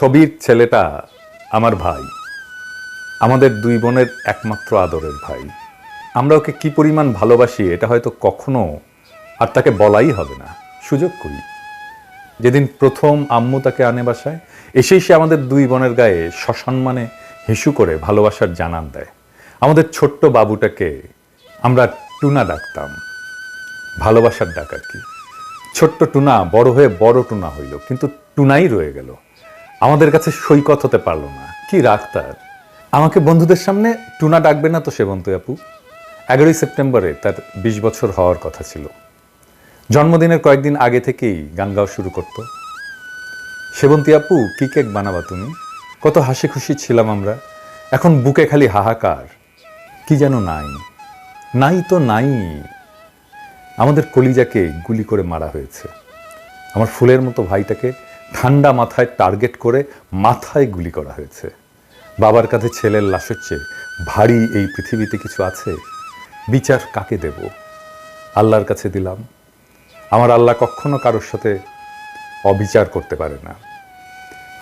ছবির ছেলেটা আমার ভাই। আমাদের দুই বোনের একমাত্র আদরের ভাই। আমরা ওকে কি পরিমাণ ভালোবাসি এটা হয়তো কখনো আর তাকে বলাই হবে না। সুযোগ করি। যেদিন প্রথম আম্মু তাকে আনে বাসায়, এসেই সে আমাদের দুই বোনের গায়ে সসম্মানে হিসু করে ভালোবাসার জানান দেয়। আমাদের ছোট্ট বাবুটাকে আমরা টুনা ডাকতাম। ভালোবাসার ডাক আর কি ছোট্ট টুনা বড় হয়ে বড় টুনা হইল, কিন্তু টুনাই রয়ে গেল। আমাদের কাছে সৈকত হতে পারল না। কি রাগ তার। আমাকে বন্ধুদের সামনে টুনা ডাকবে না তো সেবন্ত আপু। এগারোই সেপ্টেম্বরে তার বিশ বছর হওয়ার কথা ছিল। জন্মদিনের কয়েকদিন আগে থেকেই গান গাওয়া শুরু করতো। সেবন্তী আপু, কি কেক বানাবা তুমি? কত হাসি খুশি ছিলাম আমরা। এখন বুকে খালি হাহাকার। কি যেন নাই। নাই তো নাই। আমাদের কলিজাকে গুলি করে মারা হয়েছে। আমার ফুলের মতো ভাইটাকে ঠান্ডা মাথায় টার্গেট করে মাথায় গুলি করা হয়েছে। বাবার কাছে ছেলের লাশের চেয়ে ভারী এই পৃথিবীতে কিছু আছে? বিচার কাকে দেব? আল্লাহর কাছে দিলাম। আমার আল্লাহ কখনো কারোর সাথে অবিচার করতে পারে না।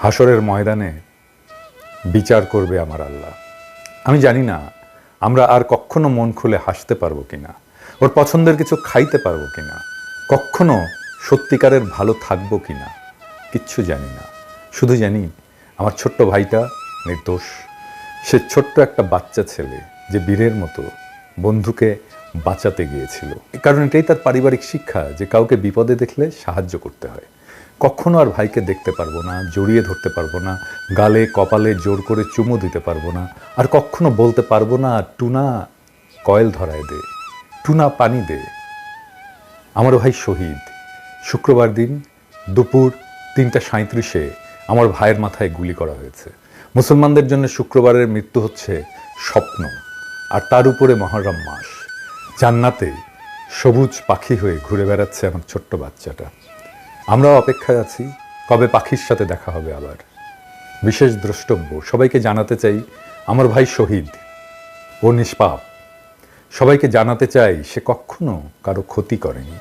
হাসরের ময়দানে বিচার করবে আমার আল্লাহ। আমি জানি না আমরা আর কখনো মন খুলে হাসতে পারব কিনা, ওর পছন্দের কিছু খাইতে পারব কিনা, কখনো সত্যিকারের ভালো থাকব কিনা। কিচ্ছু জানি না। শুধু জানি, আমার ছোট্ট ভাইটা নির্দোষ। সে ছোট্ট একটা বাচ্চা ছেলে যে বীরের মতো বন্ধুকে বাঁচাতে গিয়েছিল। কারণ এটাই তার পারিবারিক শিক্ষা যে কাউকে বিপদে দেখলে সাহায্য করতে হয়। কখনো আর ভাইকে দেখতে পারব না, জড়িয়ে ধরতে পারব না, গালে, কপালে জোর করে চুমু দিতে পারব না, আর কখনো বলতে পারব না, টুনা, কয়েল ধরায় দে, টুনা পানি দে। আমার ভাই শহীদ। শুক্রবার দিন দুপুর তিনটা সাঁত্রিশে আমার ভাইয়ের মাথায় গুলি করা হয়েছে। মুসলমানদের জন্য শুক্রবারের মৃত্যু হচ্ছে স্বপ্ন, আর তার উপরে মহরম মাস। জান্নাতে সবুজ পাখি হয়ে ঘুরে বেড়াচ্ছে আমার ছোট্ট বাচ্চাটা। আমরাও অপেক্ষায় আছি, কবে পাখির সাথে দেখা হবে আবার। বিশেষ দ্রষ্টব্য, সবাইকে জানাতে চাই, আমার ভাই শহীদ, ও নিষ্পাপ। সবাইকে জানাতে চাই, সে কখনো কারও ক্ষতি করেনি।